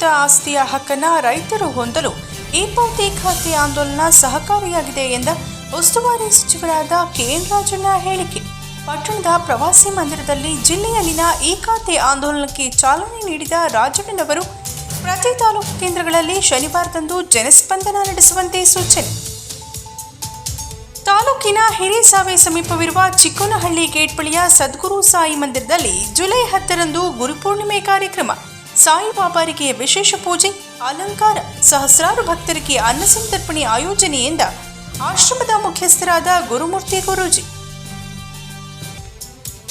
ಪಿತ್ರಾರ್ಜಿತ ಆಸ್ತಿಯ ಹಕ್ಕನ್ನು ರೈತರು ಹೊಂದಲು ಈ ಖಾತೆ ಆಂದೋಲನ ಸಹಕಾರಿಯಾಗಿದೆ ಎಂದ ಉಸ್ತುವಾರಿ ಸಚಿವರಾದ ಕೆಎನ್ ರಾಜಣ್ಣ ಹೇಳಿಕೆ. ಪಟ್ಟಣದ ಪ್ರವಾಸಿ ಮಂದಿರದಲ್ಲಿ ಜಿಲ್ಲೆಯಲ್ಲಿನ ಈ ಖಾತೆ ಆಂದೋಲನಕ್ಕೆ ಚಾಲನೆ ನೀಡಿದ ರಾಜಣ್ಣನವರು, ಪ್ರತಿ ತಾಲೂಕು ಕೇಂದ್ರಗಳಲ್ಲಿ ಶನಿವಾರದಂದು ಜನಸ್ಪಂದನ ನಡೆಸುವಂತೆ ಸೂಚನೆ. ತಾಲೂಕಿನ ಹಿರಿಸಾವೆ ಸಮೀಪವಿರುವ ಚಿಕ್ಕನಹಳ್ಳಿ ಗೇಟ್ ಬಳಿಯ ಸದ್ಗುರು ಸಾಯಿ ಮಂದಿರದಲ್ಲಿ ಜುಲೈ ಹತ್ತರಂದು ಗುರುಪೂರ್ಣಿಮೆ ಕಾರ್ಯಕ್ರಮ ಸಾಯಿಬಾಬಾರಿಗೆ ವಿಶೇಷ ಪೂಜೆ, ಅಲಂಕಾರ, ಸಹಸ್ರಾರು ಭಕ್ತರಿಗೆ ಅನ್ನ ಸಂತರ್ಪಣೆ ಆಯೋಜನೆಯಿಂದ ಆಶ್ರಮದ ಮುಖ್ಯಸ್ಥರಾದ ಗುರುಮೂರ್ತಿ ಗುರೂಜಿ.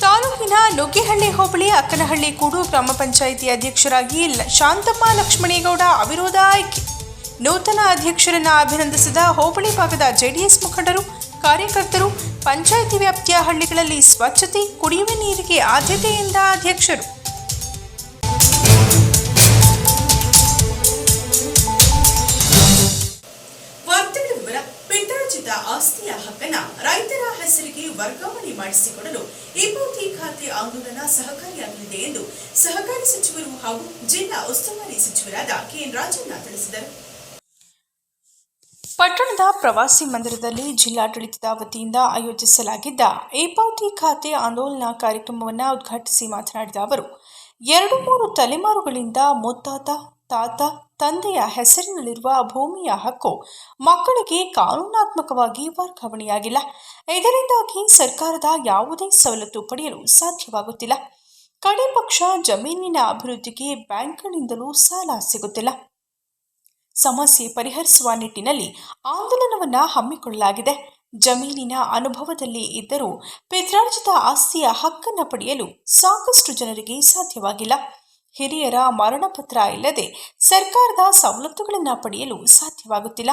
ತಾಲೂಕಿನ ನುಗ್ಗಿಹಳ್ಳಿ ಹೋಬಳಿ, ಅಕ್ಕನಹಳ್ಳಿ ಕೂಡು ಗ್ರಾಮ ಪಂಚಾಯಿತಿ ಅಧ್ಯಕ್ಷರಾಗಿ ಶಾಂತಮ್ಮ ಲಕ್ಷ್ಮಣೇಗೌಡ ಅವಿರೋಧ ಆಯ್ಕೆ. ನೂತನ ಅಧ್ಯಕ್ಷರನ್ನ ಅಭಿನಂದಿಸಿದ ಹೋಬಳಿ ಭಾಗದ ಜೆಡಿಎಸ್ ಮುಖಂಡರು, ಕಾರ್ಯಕರ್ತರು, ಪಂಚಾಯಿತಿ ವ್ಯಾಪ್ತಿಯ ಹಳ್ಳಿಗಳಲ್ಲಿ ಸ್ವಚ್ಛತೆ, ಕುಡಿಯುವ ನೀರಿಗೆ ಆದ್ಯತೆಯಿಂದ ಅಧ್ಯಕ್ಷರು. ವರ್ಗಾವಣೆ ಮಾಡಿಸಿಕೊಡಲು ಇಪೋತಿ ಖಾತೆ ಆಂದೋಲನ ಸಹಕಾರಿಯಾಗಲಿದೆ ಎಂದು ಸಹಕಾರಿ ಸಚಿವರು ಹಾಗೂ ಜಿಲ್ಲಾ ಉಸ್ತುವಾರಿ ಸಚಿವರಾದ ಕೆಎನ್ ರಾಜಣ್ಣ ತಿಳಿಸಿದರು. ಪಟ್ಟಣದ ಪ್ರವಾಸಿ ಮಂದಿರದಲ್ಲಿ ಜಿಲ್ಲಾಡಳಿತದ ವತಿಯಿಂದ ಆಯೋಜಿಸಲಾಗಿದ್ದ ಏಪಾವತಿ ಖಾತೆ ಆಂದೋಲನ ಕಾರ್ಯಕ್ರಮವನ್ನು ಉದ್ಘಾಟಿಸಿ ಮಾತನಾಡಿದ ಅವರು, ಎರಡು ಮೂರು ತಲೆಮಾರುಗಳಿಂದ ಮುತ್ತಾತ, ತಾತ ತಂದೆಯ ಹೆಸರಿನಲ್ಲಿರುವ ಭೂಮಿಯ ಹಕ್ಕು ಮಕ್ಕಳಿಗೆ ಕಾನೂನಾತ್ಮಕವಾಗಿ ವರ್ಗಾವಣೆಯಾಗಿಲ್ಲ. ಇದರಿಂದಾಗಿ ಸರ್ಕಾರದ ಯಾವುದೇ ಸವಲತ್ತು ಪಡೆಯಲು ಸಾಧ್ಯವಾಗುತ್ತಿಲ್ಲ. ಕಡೆ ಪಕ್ಷ ಜಮೀನಿನ ಅಭಿವೃದ್ಧಿಗೆ ಬ್ಯಾಂಕ್ಗಳಿಂದಲೂ ಸಾಲ ಸಿಗುತ್ತಿಲ್ಲ. ಸಮಸ್ಯೆ ಪರಿಹರಿಸುವ ನಿಟ್ಟಿನಲ್ಲಿ ಆಂದೋಲನವನ್ನ ಹಮ್ಮಿಕೊಳ್ಳಲಾಗಿದೆ. ಜಮೀನಿನ ಅನುಭವದಲ್ಲಿ ಇದ್ದರೂ ಪಿತ್ರಾರ್ಜಿತ ಆಸ್ತಿಯ ಹಕ್ಕನ್ನು ಪಡೆಯಲು ಸಾಕಷ್ಟು ಜನರಿಗೆ ಸಾಧ್ಯವಾಗಿಲ್ಲ. ಹಿರಿಯರ ಮರಣಪತ್ರ ಇಲ್ಲದೆ ಸರ್ಕಾರದ ಸವಲತ್ತುಗಳನ್ನು ಪಡೆಯಲು ಸಾಧ್ಯವಾಗುತ್ತಿಲ್ಲ.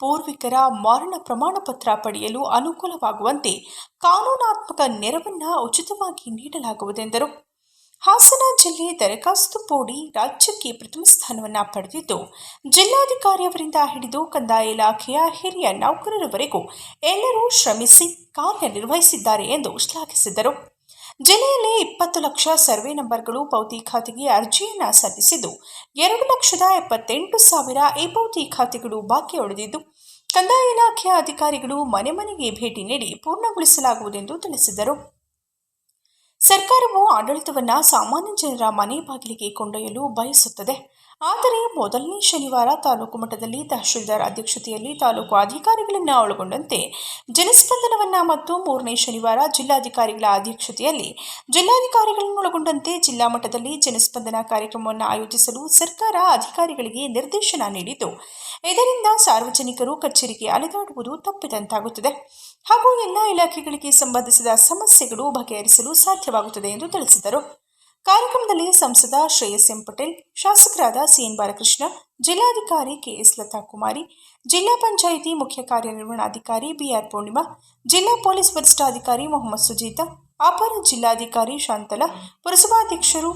ಪೂರ್ವಿಕರ ಮರಣ ಪ್ರಮಾಣ ಪತ್ರ ಪಡೆಯಲು ಅನುಕೂಲವಾಗುವಂತೆ ಕಾನೂನಾತ್ಮಕ ನೆರವನ್ನ ಉಚಿತವಾಗಿ ನೀಡಲಾಗುವುದೆಂದರು. ಹಾಸನ ಜಿಲ್ಲೆ ದರಖಾಸ್ತು ಪೋಡಿ ರಾಜ್ಯಕ್ಕೆ ಪ್ರಥಮ ಸ್ಥಾನವನ್ನು ಪಡೆದಿದ್ದು ಜಿಲ್ಲಾಧಿಕಾರಿಯವರಿಂದ ಹಿಡಿದು ಕಂದಾಯ ಇಲಾಖೆಯ ಹಿರಿಯ ನೌಕರರವರೆಗೂ ಎಲ್ಲರೂ ಶ್ರಮಿಸಿ ಕಾರ್ಯನಿರ್ವಹಿಸಿದ್ದಾರೆ ಎಂದು ಶ್ಲಾಘಿಸಿದರು. ಜಿಲ್ಲೆಯಲ್ಲಿ ಇಪ್ಪತ್ತು ಲಕ್ಷ ಸರ್ವೆ ನಂಬರ್ಗಳು ಪೌತಿ ಖಾತೆಗೆ ಅರ್ಜಿಯನ್ನು ಸಲ್ಲಿಸಿದ್ದು, ಎರಡು ಲಕ್ಷದ ಎಪ್ಪತ್ತೆಂಟು ಸಾವಿರ ಈ ಪೌತಿ ಖಾತೆಗಳು ಬಾಕಿ ಉಳಿದಿದ್ದು, ಕಂದಾಯ ಇಲಾಖೆಯ ಅಧಿಕಾರಿಗಳು ಮನೆ ಮನೆಗೆ ಭೇಟಿ ನೀಡಿ ಪೂರ್ಣಗೊಳಿಸಲಾಗುವುದೆಂದು ತಿಳಿಸಿದರು. ಸರ್ಕಾರವು ಆಡಳಿತವನ್ನು ಸಾಮಾನ್ಯ ಜನರ ಮನೆ ಬಾಗಿಲಿಗೆ ಕೊಂಡೊಯ್ಯಲು ಬಯಸುತ್ತದೆ. ಆದರೆ ಮೊದಲನೇ ಶನಿವಾರ ತಾಲೂಕು ಮಟ್ಟದಲ್ಲಿ ತಹಶೀಲ್ದಾರ್ ಅಧ್ಯಕ್ಷತೆಯಲ್ಲಿ ತಾಲೂಕು ಅಧಿಕಾರಿಗಳನ್ನು ಒಳಗೊಂಡಂತೆ ಜನಸ್ಪಂದನವನ್ನ ಮತ್ತು ಮೂರನೇ ಶನಿವಾರ ಜಿಲ್ಲಾಧಿಕಾರಿಗಳ ಅಧ್ಯಕ್ಷತೆಯಲ್ಲಿ ಜಿಲ್ಲಾಧಿಕಾರಿಗಳನ್ನೊಳಗೊಂಡಂತೆ ಜಿಲ್ಲಾ ಮಟ್ಟದಲ್ಲಿ ಜನಸ್ಪಂದನ ಕಾರ್ಯಕ್ರಮವನ್ನು ಆಯೋಜಿಸಲು ಸರ್ಕಾರ ಅಧಿಕಾರಿಗಳಿಗೆ ನಿರ್ದೇಶನ ನೀಡಿದ್ದು, ಇದರಿಂದ ಸಾರ್ವಜನಿಕರು ಕಚೇರಿಗೆ ಅಲೆದಾಡುವುದು ತಪ್ಪಿದಂತಾಗುತ್ತದೆ. ಹಾಗೂ ಎಲ್ಲ ಇಲಾಖೆಗಳಿಗೆ ಸಂಬಂಧಿಸಿದ ಸಮಸ್ಯೆಗಳು ಬಗೆಹರಿಸಲು ಸಾಧ್ಯವಾಗುತ್ತದೆ ಎಂದು ತಿಳಿಸಿದರು. ಕಾರ್ಯಕ್ರಮದಲ್ಲಿ ಸಂಸದ ಶ್ರೇಯಸ್ ಎಂ ಪಟೇಲ್, ಶಾಸಕರಾದ ಸಿಎನ್ ಬಾಲಕೃಷ್ಣ, ಜಿಲ್ಲಾಧಿಕಾರಿ ಕೆಎಸ್ ಲತಾ ಕುಮಾರಿ ಜಿಲ್ಲಾ ಪಂಚಾಯಿತಿ ಮುಖ್ಯ ಕಾರ್ಯನಿರ್ವಹಣಾಧಿಕಾರಿ ಬಿಆರ್ ಪೂರ್ಣಿಮಾ, ಜಿಲ್ಲಾ ಪೊಲೀಸ್ ವರಿಷ್ಠಾಧಿಕಾರಿ ಮೊಹಮ್ಮದ್ ಸುಜೀತ, ಅಪರ ಜಿಲ್ಲಾಧಿಕಾರಿ ಶಾಂತಲಾ, ಪುರಸಭಾಧ್ಯಕ್ಷರು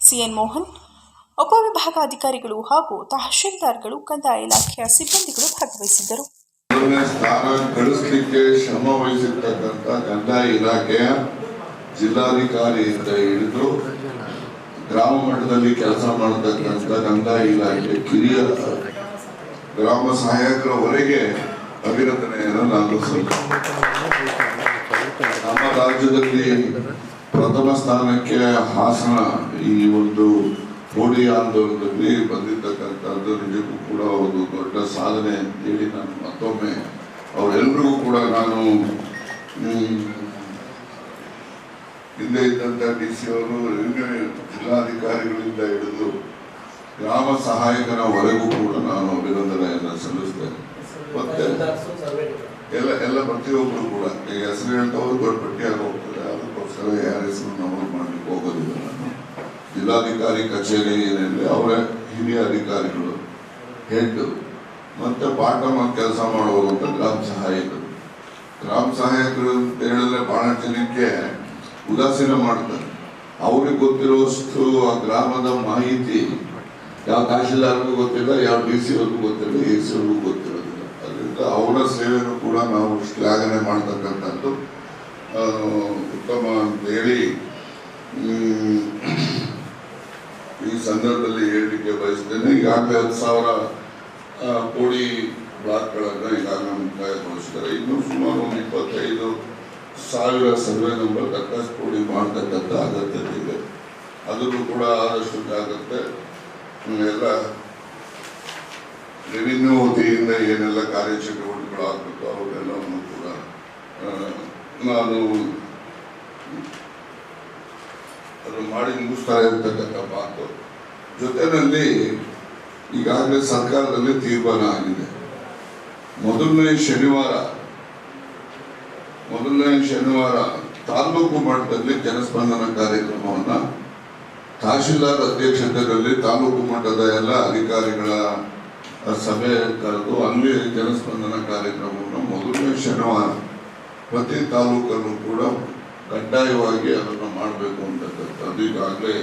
ಸಿಎನ್ ಮೋಹನ್, ಉಪವಿಭಾಗಾಧಿಕಾರಿಗಳು ಹಾಗೂ ತಹಶೀಲ್ದಾರ್ಗಳು, ಕಂದಾಯ ಇಲಾಖೆಯ ಸಿಬ್ಬಂದಿಗಳು ಭಾಗವಹಿಸಿದ್ದರು. ಹಿಡಿದು ಗ್ರಾಮ ಮಟ್ಟದಲ್ಲಿ ಕೆಲಸ ಮಾಡತಕ್ಕಂಥ ಕಂದಾಯ ಇಲಾಖೆ ಕಿರಿಯ ಗ್ರಾಮ ಸಹಾಯಕರವರೆಗೆ ಅಭಿನಂದನೆಯನ್ನು ನಾನು. ನಮ್ಮ ರಾಜ್ಯದಲ್ಲಿ ಪ್ರಥಮ ಸ್ಥಾನಕ್ಕೆ ಹಾಸನ ಈ ಒಂದು ಹೋಳಿ ಆಂದೋಲನದಲ್ಲಿ ಬಂದಿರತಕ್ಕಂಥದ್ದು ನಿಜಕ್ಕೂ ಕೂಡ ಒಂದು ದೊಡ್ಡ ಸಾಧನೆ ಅಂತೇಳಿ ನಾನು ಮತ್ತೊಮ್ಮೆ ಅವರೆಲ್ಲರಿಗೂ ಕೂಡ ನಾನು ಹಿಂದೆ ಇದ್ದಂಥ ಡಿ ಸಿ ಅವರು ಜಿಲ್ಲಾಧಿಕಾರಿಗಳಿಂದ ಹಿಡಿದು ಗ್ರಾಮ ಸಹಾಯಕನವರೆಗೂ ಕೂಡ ನಾನು ಅಭಿನಂದನೆಯನ್ನು ಸಲ್ಲಿಸ್ತೇನೆ. ಮತ್ತೆ ಎಲ್ಲ ಎಲ್ಲ ಪ್ರತಿಯೊಬ್ಬರು ಕೂಡ, ಈಗ ಹೆಸರು ಹೇಳ್ತವ್ರು ದೊಡ್ಡ ಪಟ್ಟಿಯಾಗಿ ಹೋಗ್ತಾರೆ, ಅದಕ್ಕೋಸ್ಕರ ಯಾರ ಹೆಸರು ನಮೂದು ಮಾಡ್ಲಿಕ್ಕೆ ಹೋಗೋದಿಲ್ಲ ನಾನು. ಜಿಲ್ಲಾಧಿಕಾರಿ ಕಚೇರಿ ಏನಿದೆ, ಅವರೇ ಹಿರಿಯ ಅಧಿಕಾರಿಗಳು ಹೆಡ್, ಮತ್ತೆ ಪಾಠ ಕೆಲಸ ಮಾಡುವಂಥ ಗ್ರಾಮ ಸಹಾಯಕರು. ಗ್ರಾಮ ಸಹಾಯಕರು ಅಂತ ಹೇಳಿದ್ರೆ ಬಹಳ ಜನಕ್ಕೆ ಉದಾಸೀನ ಮಾಡ್ತಾರೆ. ಅವ್ರಿಗೆ ಗೊತ್ತಿರೋಷ್ಟು ಆ ಗ್ರಾಮದ ಮಾಹಿತಿ ಯಾವ ತಹಶೀಲ್ದಾರ್ಗೂ ಗೊತ್ತಿಲ್ಲ, ಯಾವ ಡಿ ಸಿ ಅವ್ರಿಗೂ ಗೊತ್ತಿಲ್ಲ, ಎ ಸಿ ಅವ್ರಿಗೂ ಗೊತ್ತಿರೋದಿಲ್ಲ. ಅದರಿಂದ ಅವರ ಸೇವೆಯನ್ನು ಕೂಡ ನಾವು ಶ್ಲಾಘನೆ ಮಾಡ್ತಕ್ಕಂಥದ್ದು ಉತ್ತಮ ಅಂತ ಹೇಳಿ ಈ ಸಂದರ್ಭದಲ್ಲಿ ಹೇಳಲಿಕ್ಕೆ ಬಯಸ್ತೇನೆ. ಈಗಾಗಲೇ ಹತ್ತು ಸಾವಿರ ಕೋಟಿ ಬ್ಲಾಕ್ಗಳನ್ನು ಈಗಾಗಲೇ ಮುಕ್ತಾಯಗೊಳಿಸಿದ್ದಾರೆ ಇನ್ನು ಸುಮಾರು ಒಂದು ಇಪ್ಪತ್ತೈದು ಸಾವಿರ ಸರ್ವೆ ನಂಬರ್ ದರ್ಖಾಸ್ತು ಕೋಡಿ ಮಾಡ್ತಕ್ಕಂಥ ಅಗತ್ಯತೆ ಇದೆ. ಅದನ್ನು ಕೂಡ ಆದಷ್ಟು ಜಾಗ್ರತೆ ಹ್ಮ್, ಎಲ್ಲ ರೆವಿನ್ಯೂ ವತಿಯಿಂದ ಏನೆಲ್ಲ ಕಾರ್ಯಚಟುವಟಿಕೆಗಳು ಆಗಬೇಕು ಅವರೆಲ್ಲವನ್ನು ಕೂಡ ನಾನು ಅದು ಮಾಡಿ ಮುಗಿಸ್ತಾರೆ ಇರ್ತಕ್ಕಂಥ ಮಾತು. ಜೊತೆಯಲ್ಲಿ ಈಗಾಗಲೇ ಸರ್ಕಾರದಲ್ಲಿ ತೀರ್ಮಾನ ಆಗಿದೆ. ಮೊದಲನೇ ಶನಿವಾರ ಮೊದಲನೇ ಶನಿವಾರ ತಾಲೂಕು ಮಟ್ಟದಲ್ಲಿ ಜನಸ್ಪಂದನ ಕಾರ್ಯಕ್ರಮವನ್ನು ತಹಶೀಲ್ದಾರ್ ಅಧ್ಯಕ್ಷತೆಯಲ್ಲಿ ತಾಲೂಕು ಮಟ್ಟದ ಎಲ್ಲ ಅಧಿಕಾರಿಗಳ ಸಭೆ ಕರೆದು ಅಲ್ಲಿ ಜನಸ್ಪಂದನ ಕಾರ್ಯಕ್ರಮವನ್ನು ಮೊದಲನೇ ಶನಿವಾರ ಪ್ರತಿ ತಾಲೂಕಲ್ಲೂ ಕೂಡ ಕಡ್ಡಾಯವಾಗಿ ಅದನ್ನು ಮಾಡಬೇಕು ಅಂತಕ್ಕಂಥದ್ದು ಈಗಾಗಲೇ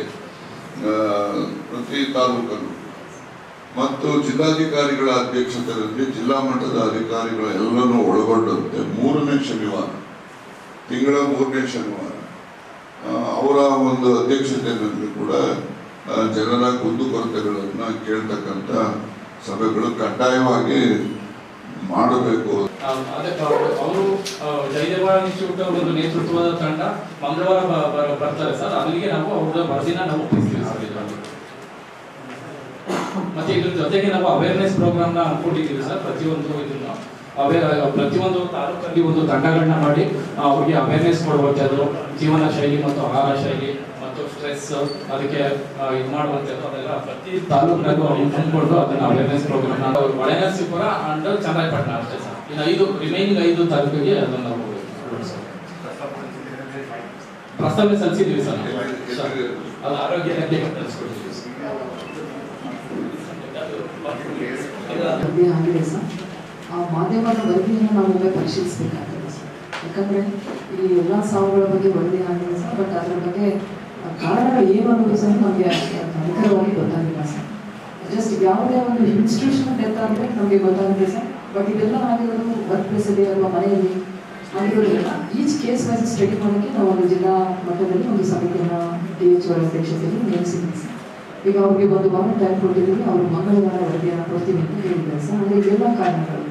ಪ್ರತಿ ತಾಲೂಕಲ್ಲೂ. ಮತ್ತು ಜಿಲ್ಲಾಧಿಕಾರಿಗಳ ಅಧ್ಯಕ್ಷತೆಯಲ್ಲಿ ಜಿಲ್ಲಾ ಮಟ್ಟದ ಅಧಿಕಾರಿಗಳ ಎಲ್ಲನೂ ಒಳಗೊಂಡಂತೆ ಮೂರನೇ ಶನಿವಾರ, ತಿಂಗಳ ಮೂರನೇ ಶನಿವಾರ ಅವರ ಒಂದು ಅಧ್ಯಕ್ಷತೆಯಲ್ಲಿ ಕೂಡ ಜನರ ಕುಂದುಕೊರತೆಗಳನ್ನು ಕೇಳ್ತಕ್ಕಂಥ ಸಭೆಗಳು ಕಡ್ಡಾಯವಾಗಿ ಮಾಡಬೇಕು. ಅವರು ಜಯದೇವ ಇನ್ಸ್ಟಿಟ್ಯೂಟ್ ಒಂದು ನೇತೃತ್ವದ ತಂಡ ಮಂಗಳವಾರ ಬರ್ತಾರೆ ಸರ್. ಅಲ್ಲಿಗೆ ನಾವು ಅವ್ರ ವರದಿನ ನಾವು ಮತ್ತೆ ಇದ್ರ ಜೊತೆಗೆ ನಾವು ಅವೇರ್ನೆಸ್ ಪ್ರೋಗ್ರಾಮ್ನ ಅನ್ಕೊಂಡಿದ್ದೀವಿ ಸರ್. ಪ್ರತಿಯೊಂದು ಇದನ್ನು ಅವೇ ಪ್ರತಿಯೊಂದು ತಾಲೂಕಲ್ಲಿ ಒಂದು ತಂಡಗಳನ್ನ ಮಾಡಿ ಅವರಿಗೆ ಅವ್ರಿಗೆ ಅವೇರ್ನೆಸ್ ಕೊಡುವಂಥದ್ದು ಜೀವನ ಶೈಲಿ ಮತ್ತು ಆಹಾರ ಶೈಲಿ ಮತ್ತು ಸ್ಟ್ರೆಸ್ ಅದಕ್ಕೆ ಇದ್ ಮಾಡುವಂಥದ್ದು ಅದೆಲ್ಲ ಪ್ರತಿ ತಾಲೂಕಿನಲ್ಲೂ ಅವ್ರು ತಂದ್ಕೊಂಡು ಅದನ್ನ ಅವೇರ್ನೆಸ್ ಪ್ರೋಗ್ರಾಮ್ ನಾವು ಹೊಳೆನರಸೀಪುರ ಅಂಡ್ ಚನ್ನರಾಯಪಟ್ಟಣ ಅಷ್ಟೇ ಸರ್. ಇನ್ನು ಐದು ರಿಮೈನಿಂಗ್ ಐದು ತಾಲೂಕಿಗೆ ಅದನ್ನ ನಾವು. ಪ್ರಸ್ತಾವನೆ ಸಲ್ಲಿಸಿದ್ದೀವಿ ಸರ್. ಅದು ಆರೋಗ್ಯ ಇಲಾಖೆ ಆಗಿದೆ ಸರ್. ಆ ಮಾಧ್ಯಮದ ವರದಿಯನ್ನು ನಾವು ಒಮ್ಮೆ ಪರಿಶೀಲಿಸಬೇಕಾಗಿದೆ ಸರ್. ಯಾಕಂದರೆ ಈ ಎಲ್ಲ ಸಾವುಗಳ ಬಗ್ಗೆ ವರದಿ ಆಗಿದೆ ಸರ್, ಬಟ್ ಅದರ ಬಗ್ಗೆ ಕಾರಣ ಏನು ಸಹ ನಮಗೆ ನಿಖರವಾಗಿ ಗೊತ್ತಾಗಿಲ್ಲ ಸರ್. ಜಸ್ಟ್ ಯಾವುದೇ ಒಂದು ಇನ್ಸ್ಟಿಟ್ಯೂಷನ್ ಡೆತ್ ಆದರೆ ನಮಗೆ ಗೊತ್ತಾಗಿದೆ ಸರ್. ಬಟ್ ಇದೆಲ್ಲ ಆಗಿರೋದು ವರ್ಕ್ ಪ್ಲೇಸಲ್ಲಿ ಅಥವಾ ಮನೆಯಲ್ಲಿ ಆಗಿರೋದ್ರಿಂದ ಈಚ್ ಕೇಸ್ ವೈಸ್ ಸ್ಟಡಿ ಮಾಡೋಕ್ಕೆ ನಾವು ಒಂದು ಜಿಲ್ಲಾ ಮಟ್ಟದಲ್ಲಿ ಒಂದು ಸಮಿತಿಯನ್ನು ಡಿ ಎಚ್ ಅವರ ಅಧ್ಯಕ್ಷತೆಯಲ್ಲಿ ನೇಮಿಸಿದ್ದೀವಿ ಸರ್. ಈಗ ಅವ್ರಿಗೆ ಒಂದು ವಾರ ಟೈಮ್ ಕೊಟ್ಟಿದ್ದೀವಿ ಅವರು ಮಂಗಳವಾರ ವರದಿಯನ್ನು ಕೊಡ್ತೀವಿ ಅಂತ ಹೇಳಿದ್ದಾರೆ ಸರ್. ಅಂದರೆ ಎಲ್ಲ ಕಾರಣಗಳು.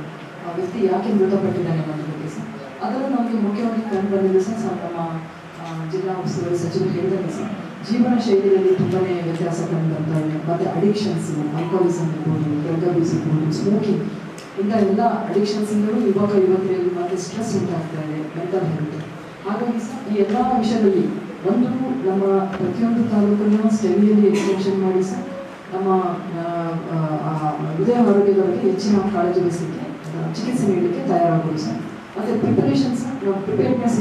ಆ ವ್ಯಕ್ತಿ ಯಾಕೆ ಮೃತಪಟ್ಟಿದ್ದಾನೆ ಅನ್ನೋದ್ರ ಬಗ್ಗೆ ಸರ್. ಅದನ್ನು ನಮಗೆ ಮುಖ್ಯವಾಗಿ ಕಂಡು ಬಂದಿದ್ದು ಸರ್ ನಮ್ಮ ಜಿಲ್ಲಾ ಉಸ್ತುವಾರಿ ಸಚಿವರು ಹೇಳಿದಂಗೆ ಸರ್, ಜೀವನ ಶೈಲಿಯಲ್ಲಿ ತುಂಬಾ ವ್ಯತ್ಯಾಸ ಕಂಡು ಬರ್ತಾ ಇದೆ. ಮತ್ತೆ ಅಡಿಕ್ಷನ್ಸ್ ಆಲ್ಕೋಹಾಲಿಸಮ್ ಇರ್ಬೋದು ಡ್ರಗ್ ಅಬ್ಯೂಸ್ ಇರ್ಬೋದು ಸ್ಮೋಕಿಂಗ್ ಇಂಥ ಎಲ್ಲ ಅಡಿಕ್ಷನ್ಸಿಂದಲೂ ಯುವಕ, ಯುವತಿಯರಲ್ಲಿ ಮತ್ತೆ ಸ್ಟ್ರೆಸ್ ಉಂಟಾಗ್ತಾ ಇದೆ ಮೆಂಟಲ್ ಹೆಲ್ತ್ ಹಾಗಾಗಿ ಸರ್, ಈ ಎಲ್ಲ ವಿಷಯದಲ್ಲಿ ಒಂದು ನಮ್ಮ ಪ್ರತಿಯೊಂದು ತಾಲೂಕನ್ನು ಸ್ಟೆಡಿಯಲ್ಲಿ ಎಕ್ಸ್ಟೆನ್ಷನ್ ಮಾಡಿ ಸರ್. ನಮ್ಮ ಹೃದಯ ಆರೋಗ್ಯದ ಬಗ್ಗೆ ಹೆಚ್ಚಿನ ಕಾಳಜಿ ವಹಿಸಲಿಕ್ಕೆ ಚಿಕಿತ್ಸೆ ನೀಡಲಿಕ್ಕೆ ತಯಾರಾಗೋದು ಸರ್. ಮತ್ತೆ ಪ್ರಿಪರೇಷನ್ ಸರ್, ನಾವು ಪ್ರಿಪೇರ್ನೆಸ್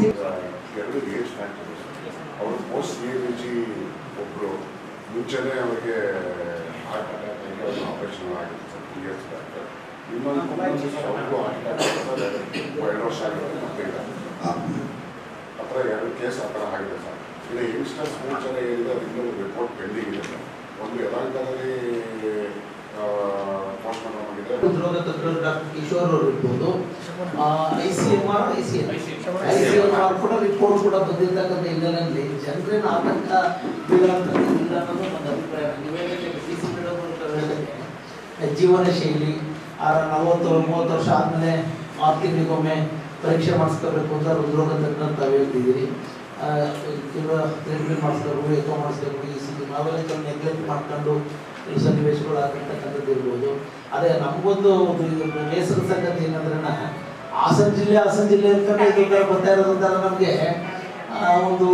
ಅವರು ಪೋಸ್ಟ್ ಎ ಜಿ ಒಬ್ಬರು ಮುಂಚೆನೇ ಅವರಿಗೆ ಹಾರ್ಟ್ ಅಟ್ಯಾಕ್ ಆಗಿ ಆಪರೇಷನ್ ಆಗಿತ್ತು ಸರ್ ಟೂ ಇಯರ್ಸ್ ಬ್ಯಾಕ್ ಇನ್ನೊಂದು ಅವ್ರಿಗೂ ಹಾರ್ಟ್ ಅಟ್ಯಾಕ್ ಎರಡು ವರ್ಷ ಆಗಿರೋದು ಆ ಥರ ಎರಡು ಕೇಸ್ ಆ ಥರ ಆಗಿದೆ ಸರ್. ಇನ್ನು ಯಂಗ್ಸ್ಟರ್ಸ್ ಅದು ಇನ್ನೂ ರಿಪೋರ್ಟ್ ಪೆಂಡಿಂಗ್ ಒಂದು ತಜ್ಞರು ಡಾಕ್ಟರ್ ಕಿಶೋರ್ ಇರ್ಬೋದು. I C M I C I C ಕೂಡ ಕೂಡ ಬಂದಿರ್ತಕ್ಕಂಥ ಇಲ್ಲ ಅನ್ನೋದು ಅಭಿಪ್ರಾಯ. ಜೀವನ ಶೈಲಿ ನಲವತ್ತು, ಮೂವತ್ತು ವರ್ಷ ಆದ್ಮೇಲೆ ಆರು ತಿಂಗಳಿಗೊಮ್ಮೆ ಪರೀಕ್ಷೆ ಮಾಡಿಸ್ಕೋಬೇಕು ಅಂತ ಹೃದ್ರೋಗ ತಜ್ಞರು ತಾವು ಹೇಳ್ತಿದ್ದೀರಿ. ಟ್ರೀಟ್ಮೆಂಟ್ ಮಾಡಿಸ್ಬೇಕು ಎಕೋ ಮಾಡಿಸ್ಬೇಕು ಈ ಸಿ ಅವೆಲ್ಲ ಕೆಲವು ನೆಗ್ಲೆಕ್ಟ್ ಮಾಡ್ಕೊಂಡು ಈ ಸನ್ನಿವೇಶಗಳು ಆಗಿರ್ತಕ್ಕಂಥದ್ದು ಇರ್ಬೋದು. ಅದೇ ನಮಗೊಂದು ಬೇಸರ ಸಂಗತಿ ಏನಂದ್ರೆ ಹಾಸನ ಜಿಲ್ಲೆ ಹಾಸನ ಜಿಲ್ಲೆ ಅಂತ ಇದು ಬರ್ತಾ ಇರೋದಂತ ನಮಗೆ. ಒಂದು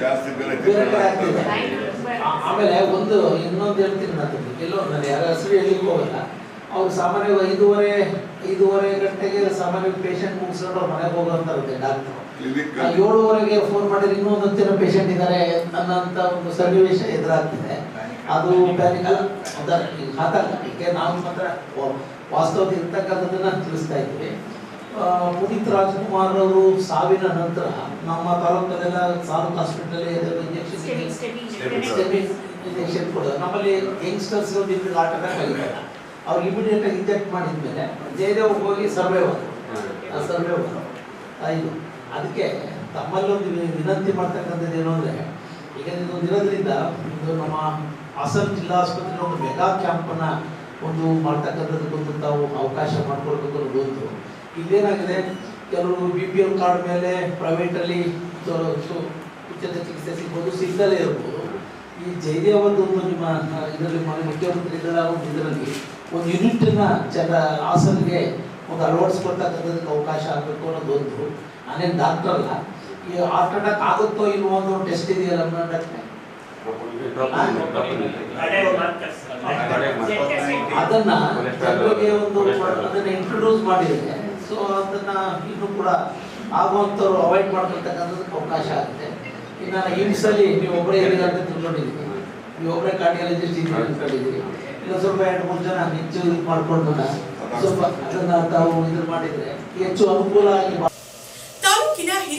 ಜಾಸ್ತಿ ಬೇರೆ ಬೇರೆ ಕಡೆ ಆಗ್ತಿದೆ. ಆಮೇಲೆ ಒಂದು ಇನ್ನೊಂದು ಹೇಳ್ತೀನಿ ನಾನು ಎಲ್ಲೋ ನಾನು ಯಾರ ಹೆಸರು ಹೇಳಿಕ್ ಹೋಗಲ್ಲ. ಅವ್ರು ಸಾಮಾನ್ಯವಾಗಿ ಐದೂವರೆ ಐದೂವರೆ ಗಂಟೆಗೆ ಸಾಮಾನ್ಯವಾಗಿ ಪೇಷಂಟ್ ಮುಗಿಸ್ಕೊಂಡು ಅವ್ರ ಮನೆಗೆ ಹೋಗೋ ಡಾಕ್ಟ್ರು. ಕ್ಲಿನಿಕ್ ಆ, ಏಳುವರೆಗೆ ಫೋನ್ ಮಾಡಿದ್ರೆ ಇನ್ನೊಂದು ಹತ್ತಿರ ಪೇಷಂಟ್ ಇದ್ದಾರೆ ಅನ್ನೋಂಥ ಒಂದು ಸನ್ನಿವೇಶ ಎದುರಾಗ್ತಿದೆ. ಅದು ಪ್ಯಾನಿಕ್ ಅಲ್ಲ ಈಗ ನಾವು ಮಾತ್ರ ವ- ವಾಸ್ತವದ ಇರ್ತಕ್ಕಂಥದ್ದನ್ನ ತಿಳಿಸ್ತಾ ಇದ್ವಿ. ಆ, ಪುನೀತ್ ರಾಜ್ಕುಮಾರ್ ಅವರು ಸಾವಿನ ನಂತರ ನಮ್ಮ ತಾಲೂಕಲ್ಲೆಲ್ಲ ತಾಲೂಕು ಹಾಸ್ಪಿಟಲ್ ಇಂಜೆಕ್ಷನ್ ಕೊಡೋದು. ನಮ್ಮಲ್ಲಿ ಯಂಗ್ಸ್ಟರ್ಸ್ ಹಾರ್ಟ್ ಅಟ್ಯಾಕ್ ಆಗಿದ್ದಾರೆ ಅವ್ರು ಇಮಿಡಿಯೇಟ್ ಆಗಿ ಇಂಜೆಕ್ಟ್ ಮಾಡಿದ್ಮೇಲೆ ಜಯದೇವ್ ಹೋಗಿ ಸರ್ವೇ ಹೋದ್ರು. ಸರ್ವೆ ಇದು. ಅದಕ್ಕೆ ತಮ್ಮಲ್ಲಿ ಒಂದು ವಿನಂತಿ ಮಾಡ್ತಕ್ಕಂಥದ್ದು ಏನು ಅಂದರೆ, ಈಗ ಇದೊಂದು ಇರೋದ್ರಿಂದ ಇದು ನಮ್ಮ ಹಾಸನ ಜಿಲ್ಲಾ ಆಸ್ಪತ್ರೆ ಒಂದು ಮೆಗಾ ಕ್ಯಾಂಪನ್ನು ಒಂದು ಮಾಡ್ತಕ್ಕಂಥದ್ದಕ್ಕೊಂದು ತಾವು ಅವಕಾಶ ಮಾಡ್ಕೊಳ್ಬೇಕು ಅನ್ನೋದು ಬಂತು. ಇಲ್ಲೇನಾಗಿದೆ ಕೆಲವರು ಬಿ ಪಿ ಎಲ್ ಕಾರ್ಡ್ ಮೇಲೆ ಪ್ರೈವೇಟಲ್ಲಿ ಉಚಿತ ಚಿಕಿತ್ಸೆ ಸಿಗ್ಬೋದು, ಸಿಗ್ದಲೇ ಇರ್ಬೋದು. ಈ ಜಯದೇವ್ ಒಂದು ನಿಮ್ಮ, ಇದರಲ್ಲಿ ಮುಖ್ಯಮಂತ್ರಿ ಮುಖ್ಯಮಂತ್ರಿಗಳ ಒಂದು ಇದರಲ್ಲಿ ಒಂದು ಯುನಿಟನ್ನು ಜನ ಹಾಸನ್ಗೆ ಒಂದು ಅಳವಡಿಸ್ಕೊಳ್ತಕ್ಕಂಥದಕ್ಕೆ ಅವಕಾಶ ಆಗಬೇಕು ಅನ್ನೋದು ಒಂದು ನಾನೇನು ಡಾಕ್ಟರ್ ಅಲ್ಲ, ಈ ಹಾರ್ಟ್ ಅಟ್ಯಾಕ್ ಆಗುತ್ತೋ ಇಲ್ವೋ ಅಂತ ಟೆಸ್ಟ್ ಇದೆಯಲ್ಲ ಅದನ್ನ ಒಂದು ಅದನ್ನ ಇಂಟ್ರೊಡ್ಯೂಸ್ ಮಾಡಿದ್ರೆ ಸೊ ಅದನ್ನ ಇನ್ನೂ ಕೂಡ ಆಗುವಂಥವ್ರು ಅವಾಯ್ಡ್ ಮಾಡ್ಕೊಳ್ತಕ್ಕಂಥದ್ದು ಅವಕಾಶ ಆಗುತ್ತೆ. ಇನ್ನು ಈ ಅಲ್ಲಿ ನೀವು ಒಬ್ಬರೇ ಹೇಳಿದ ಅಂತ ತಿಳ್ಕೊಂಡಿದ್ದೀನಿ. ನೀವು ಒಬ್ಬರೇ ಕಾರ್ಡಿಯಾಲಜಿಸ್ಟ್ ಇನ್ನು ಇಲ್ಲ, ಸ್ವಲ್ಪ ಎರಡು, ಮೂರು ಜನ ಹೆಚ್ಚು ಇದು ಮಾಡ್ಕೊಂಡು ಸ್ವಲ್ಪ ಅದನ್ನ ತಾವು ಇದು ಮಾಡಿದ್ರೆ ಹೆಚ್ಚು ಅನುಕೂಲ ಆಗಿ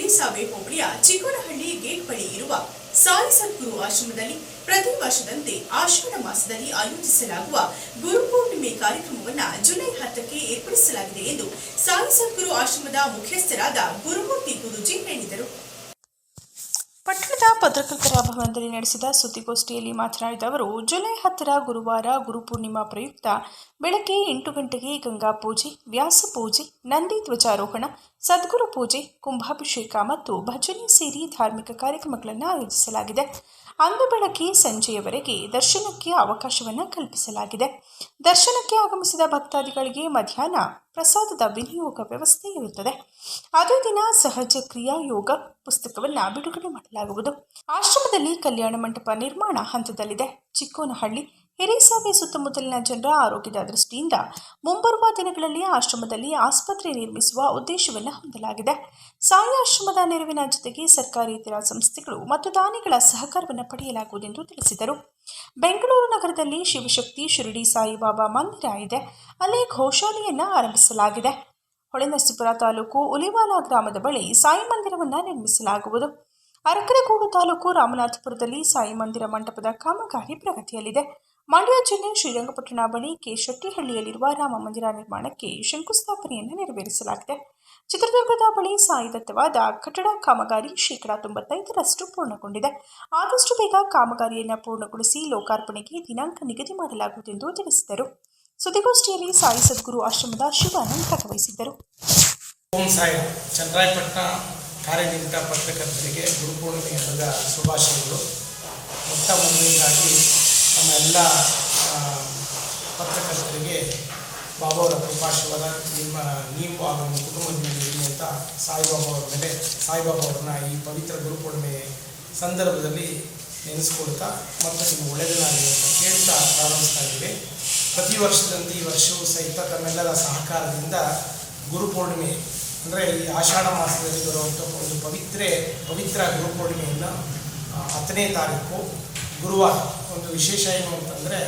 ಹಿರಿಸಾವೆ ಹೋಬಳಿಯ ಚಿಗೋನಹಳ್ಳಿ ಗೇಟ್ ಬಳಿ ಇರುವ ಸಾಯಿ ಸದ್ಗುರು ಆಶ್ರಮದಲ್ಲಿ ಪ್ರತಿ ವರ್ಷದಂತೆ ಆಷಾಢ ಮಾಸದಲ್ಲಿ ಆಯೋಜಿಸಲಾಗುವ ಗುರುಪೂರ್ಣಿಮೆ ಕಾರ್ಯಕ್ರಮವನ್ನು ಜುಲೈ ಹತ್ತಕ್ಕೆ ಏರ್ಪಡಿಸಲಾಗಿದೆ ಎಂದು ಸಾಯಿ ಸದ್ಗುರು ಆಶ್ರಮದ ಮುಖ್ಯಸ್ಥರಾದ ಗುರುಮೂರ್ತಿ ಗುರುಜಿ ಹೇಳಿದರು. ಪಟ್ಟಣದ ಪತ್ರಕರ್ತರ ಭವನದಲ್ಲಿ ನಡೆಸಿದ ಸುದ್ದಿಗೋಷ್ಠಿಯಲ್ಲಿ ಮಾತನಾಡಿದ ಅವರು, ಜುಲೈ ಹತ್ತರ ಗುರುವಾರ ಗುರುಪೂರ್ಣಿಮಾ ಪ್ರಯುಕ್ತ ಬೆಳಗ್ಗೆ ಎಂಟು ಗಂಟೆಗೆ ಗಂಗಾ ಪೂಜೆ, ವ್ಯಾಸ ಪೂಜೆ, ನಂದಿ ಧ್ವಜಾರೋಹಣ, ಸದ್ಗುರು ಪೂಜೆ, ಕುಂಭಾಭಿಷೇಕ ಮತ್ತು ಭಜನೆ ಸೇರಿ ಧಾರ್ಮಿಕ ಕಾರ್ಯಕ್ರಮಗಳನ್ನು ಆಯೋಜಿಸಲಾಗಿದೆ. ಅಂದು ಬೆಳಗ್ಗೆ ಸಂಜೆಯವರೆಗೆ ದರ್ಶನಕ್ಕೆ ಅವಕಾಶವನ್ನು ಕಲ್ಪಿಸಲಾಗಿದೆ. ದರ್ಶನಕ್ಕೆ ಆಗಮಿಸಿದ ಭಕ್ತಾದಿಗಳಿಗೆ ಮಧ್ಯಾಹ್ನ ಪ್ರಸಾದದ ವಿನಿಯೋಗ ವ್ಯವಸ್ಥೆ ಇರುತ್ತದೆ. ಅದೇ ದಿನ ಸಹಜ ಕ್ರಿಯಾ ಯೋಗ ಪುಸ್ತಕವನ್ನು ಬಿಡುಗಡೆ ಮಾಡಲಾಗುವುದು. ಆಶ್ರಮದಲ್ಲಿ ಕಲ್ಯಾಣ ಮಂಟಪ ನಿರ್ಮಾಣ ಹಂತದಲ್ಲಿದೆ. ಚಿಕ್ಕೋನಹಳ್ಳಿ ಹಿರೇಸಾವೆ ಸುತ್ತಮುತ್ತಲಿನ ಜನರ ಆರೋಗ್ಯದ ದೃಷ್ಟಿಯಿಂದ ಮುಂಬರುವ ದಿನಗಳಲ್ಲಿ ಆಶ್ರಮದಲ್ಲಿ ಆಸ್ಪತ್ರೆ ನಿರ್ಮಿಸುವ ಉದ್ದೇಶವನ್ನು ಹೊಂದಲಾಗಿದೆ. ಸಾಯಿ ಆಶ್ರಮದ ನೆರವಿನ ಜೊತೆಗೆ ಸರ್ಕಾರಿ ಇತರ ಸಂಸ್ಥೆಗಳು ಮತ್ತು ದಾನಿಗಳ ಸಹಕಾರವನ್ನು ಪಡೆಯಲಾಗುವುದೆಂದು ತಿಳಿಸಿದರು. ಬೆಂಗಳೂರು ನಗರದಲ್ಲಿ ಶಿವಶಕ್ತಿ ಶಿರಡಿ ಸಾಯಿಬಾಬಾ ಮಂದಿರ ಇದೆ. ಅಲ್ಲಿ ಘೋಷಾಲೆಯನ್ನು ಆರಂಭಿಸಲಾಗಿದೆ. ಹೊಳೆನರಸೀಪುರ ತಾಲೂಕು ಉಲಿವಾಲ ಗ್ರಾಮದ ಬಳಿ ಸಾಯಿ ಮಂದಿರವನ್ನು ನಿರ್ಮಿಸಲಾಗುವುದು. ಅರಕಲಗೂಡು ತಾಲೂಕು ರಾಮನಾಥಪುರದಲ್ಲಿ ಸಾಯಿ ಮಂದಿರ ಮಂಟಪದ ಕಾಮಗಾರಿ ಪ್ರಗತಿಯಲ್ಲಿದೆ. ಮಂಡ್ಯ ಜಿಲ್ಲೆ ಶ್ರೀರಂಗಪಟ್ಟಣ ಬಳಿ ಕೆ. ಶೆಟ್ಟಿಹಳ್ಳಿಯಲ್ಲಿರುವ ರಾಮ ಮಂದಿರ ನಿರ್ಮಾಣಕ್ಕೆ ಶಂಕುಸ್ಥಾಪನೆಯನ್ನು ನೆರವೇರಿಸಲಾಗಿದೆ. ಚಿತ್ರದುರ್ಗದ ಬಳಿ ಸಾಯಿದತ್ತವಾದ ಕಟ್ಟಡ ಕಾಮಗಾರಿ ಶೇಕಡಾ ತೊಂಬತ್ತೈದರಷ್ಟು ಪೂರ್ಣಗೊಂಡಿದೆ. ಆದಷ್ಟು ಬೇಗ ಕಾಮಗಾರಿಯನ್ನು ಪೂರ್ಣಗೊಳಿಸಿ ಲೋಕಾರ್ಪಣೆಗೆ ದಿನಾಂಕ ನಿಗದಿ ಮಾಡಲಾಗುವುದೆಂದು ತಿಳಿಸಿದರು. ಸುದ್ದಿಗೋಷ್ಠಿಯಲ್ಲಿ ಸಾಯಿ ಸದ್ಗುರು ಆಶ್ರಮದ ಶಿವಾನಂದ್ ಭಾಗವಹಿಸಿದ್ದರು. ಕಾರ್ಯನಿರತ ಪತ್ರಕರ್ತರಿಗೆ ಗುರುಪೂರ್ಣಿಮೆಯ ಶುಭಾಶಯಗಳು. ಮೊತ್ತ ಮೊದಲನೇದಾಗಿ ನಮ್ಮ ಎಲ್ಲ ಪತ್ರಕರ್ತರಿಗೆ ಬಾಬಾವರ ಕೃಪಾಶೀರ್ವಾದ, ನಿಮ್ಮ, ನೀವು ಹಾಗೂ ನಿಮ್ಮ ಕುಟುಂಬದ ಮೇಲೆ ಇರಲಿ ಅಂತ ಸಾಯಿಬಾಬಾ ಅವರ ಮೇಲೆ, ಸಾಯಿಬಾಬಾ ಅವ್ರನ್ನ ಈ ಪವಿತ್ರ ಗುರುಪೂರ್ಣಿಮೆ ಸಂದರ್ಭದಲ್ಲಿ ನೆನೆಸ್ಕೊಳ್ತಾ ಮತ್ತು ನಿಮ್ಮ ಒಳ್ಳೆಯದಾಗಲಿ ಅಂತ ಕೇಳ್ತಾ ಪ್ರಾರಂಭಿಸ್ತಾ ಇದ್ದೀವಿ. ಪ್ರತಿ ವರ್ಷದಂತೆ ಈ ವರ್ಷವೂ ಸಹಿತ ತಮ್ಮೆಲ್ಲರ ಸಹಕಾರದಿಂದ ಗುರುಪೂರ್ಣಿಮೆ, ಅಂದರೆ ಈ ಆಷಾಢ ಮಾಸದಲ್ಲಿ ಬರುವಂಥ ಒಂದು ಪವಿತ್ರ ಪವಿತ್ರ ಗುರುಪೂರ್ಣಿಮೆಯನ್ನು ಹತ್ತನೇ ತಾರೀಕು ಗುರುವಾರ ಒಂದು ವಿಶೇಷ ಏನು ಅಂತಂದರೆ